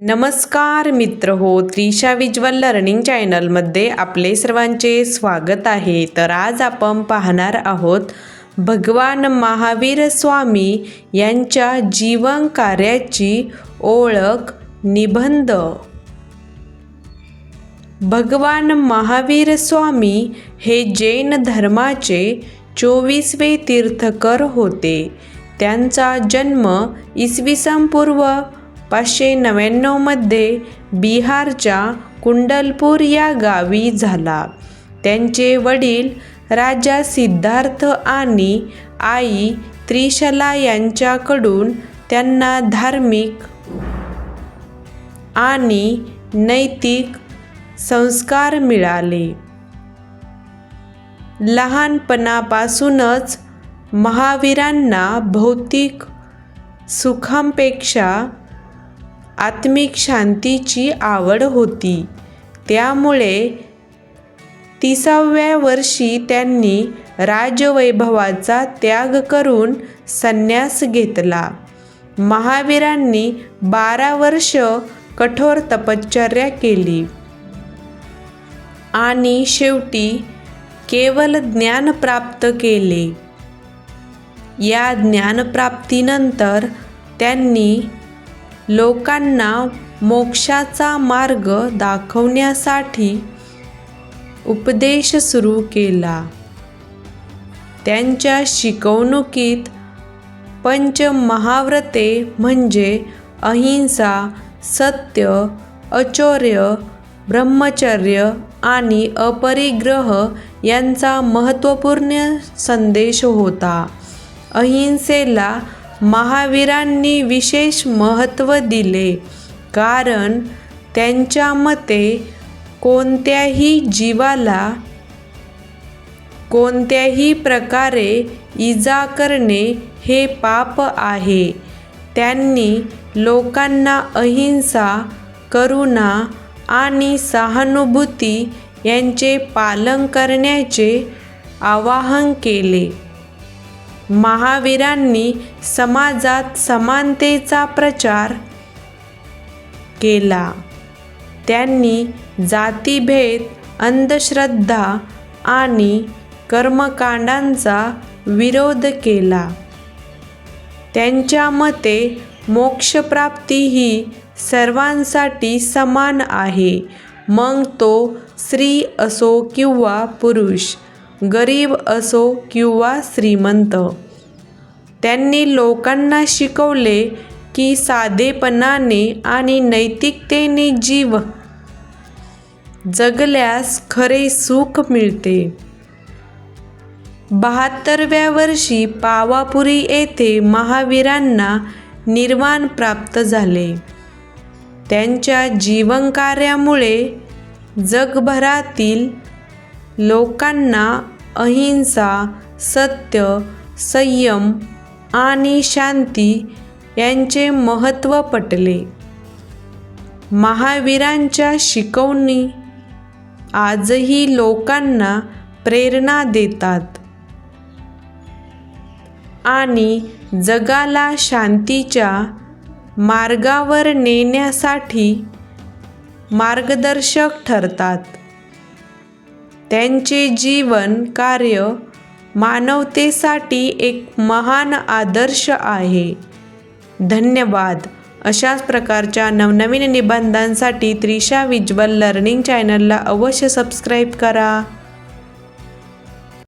नमस्कार मित्र हो त्रिशा विज्वल लर्निंग चॅनलमध्ये आपले सर्वांचे स्वागत आहे. तर आज आपण पाहणार आहोत भगवान महावीर स्वामी यांच्या जीवन कार्याची ओळख निबंध. भगवान महावीर स्वामी हे जैन धर्माचे चोवीसवे तीर्थकर होते. त्यांचा जन्म इसवी सन पूर्व पाचशे नव्याण्णवमध्ये बिहारच्या कुंडलपूर या गावी झाला. त्यांचे वडील राजा सिद्धार्थ आणि आई त्रिशला यांच्याकडून त्यांना धार्मिक आणि नैतिक संस्कार मिळाले. लहानपणापासूनच महावीरांना भौतिक सुखांपेक्षा आत्मिक शांतीची आवड होती. त्यामुळे तिसाव्या वर्षी त्यांनी राजवैभवाचा त्याग करून संन्यास घेतला. महावीरांनी बारा वर्ष कठोर तपश्चर्या केली. आणि शेवटी केवळ ज्ञान प्राप्त केले. या ज्ञानप्राप्तीनंतर त्यांनी लोकांना मोक्षाचा मार्ग दाखवण्यासाठी उपदेश सुरू केला. त्यांच्या शिकवणुकीत पंचमहाव्रते म्हणजे अहिंसा सत्य अचौर्य ब्रह्मचर्य आणि अपरिग्रह यांचा महत्त्वपूर्ण संदेश होता. अहिंसेला महावीरांनी विशेष महत्त्व दिले. कारण त्यांच्या मते कोणत्याही जीवाला कोणत्याही प्रकारे इजा करणे हे पाप आहे. त्यांनी लोकांना अहिंसा करुणा आणि सहानुभूती यांचे पालन करण्याचे आवाहन केले. महावीरांनी समाजात समानतेचा प्रचार केला. त्यांनी जातीभेद अंधश्रद्धा आणि कर्मकांडांचा विरोध केला. त्यांच्या मते मोक्षप्राप्ती ही सर्वांसाठी समान आहे. मग तो स्त्री असो किंवा पुरुष गरीब असो किंवा श्रीमंत. त्यांनी लोकांना शिकवले की साधेपणाने आणि नैतिकतेने जीव. जगल्यास खरे सुख मिळते. बहात्तरव्या वर्षी पावापुरी येथे महावीरांना निर्वाण प्राप्त झाले. त्यांच्या जीवनकार्यामुळे जगभरातील लोकांना अहिंसा सत्य संयम आणि शांती यांचे महत्त्व पटले. महावीरांच्या शिकवणी आजही लोकांना प्रेरणा देतात. आणि जगाला शांतीच्या मार्गावर नेण्यासाठी मार्गदर्शक ठरतात. त्यांचे जीवन कार्य मानवतेसाठी एक महान आदर्श आहे. धन्यवाद. अशाच प्रकारच्या नवनवीन निबंधांसाठी त्रिशा विज्वल लर्निंग चॅनलला अवश्य सबस्क्राईब करा.